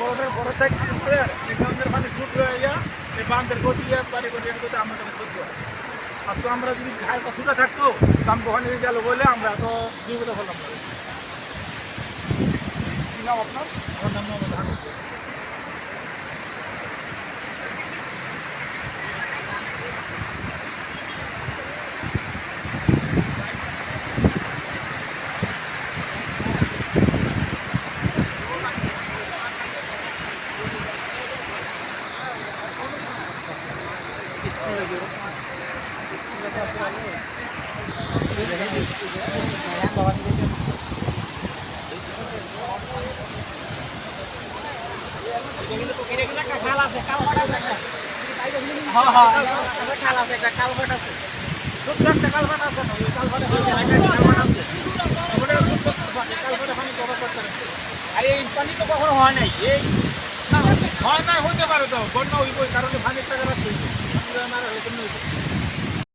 বড়দের বড় থেকে শুরু করে এই গ্রামের পানি শুট হয়ে গিয়া এই বাঁধের গতি পানি গতি গতি আমাদের ক্ষতি আজকে আমরা যদি ঘায়ের ছুটে থাকতো দাম ওখানে গেল বলে আমরা এত জীবিত হলাম না। আপনার? আমার নাম হামিদ ছোট্ট একটা কালভার্ট আছে ছোট্ট হয় নাই এই হয় না, হইতে পারে তো, বন্যা হইব কারণে পানির রাখতে হইবে মারা হইতে